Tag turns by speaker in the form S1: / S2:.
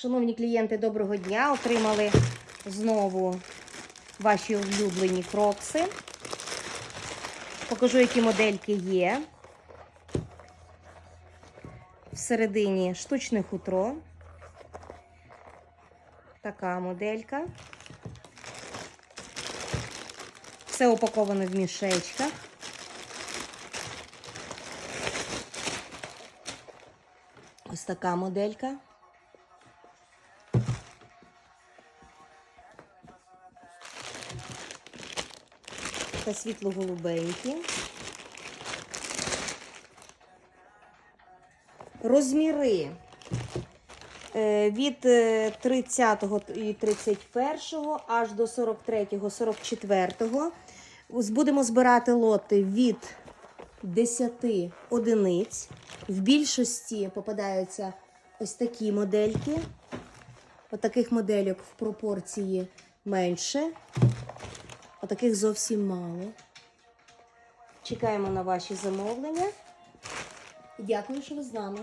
S1: Шановні клієнти, доброго дня! Отримали знову ваші улюблені крокси. Покажу, які модельки є. Всередині штучне хутро. Така моделька. Все упаковано в мішечках. Ось така моделька. Та світло-голубенькі. Розміри е, від е, 30 і 31 аж до 43 44 Будемо збирати лоти від 10 одиниць. В більшості попадаються ось такі модельки. Отаких модельок в пропорції менше. Отаких зовсім мало. Чекаємо на ваші замовлення. Дякую, що ви з нами.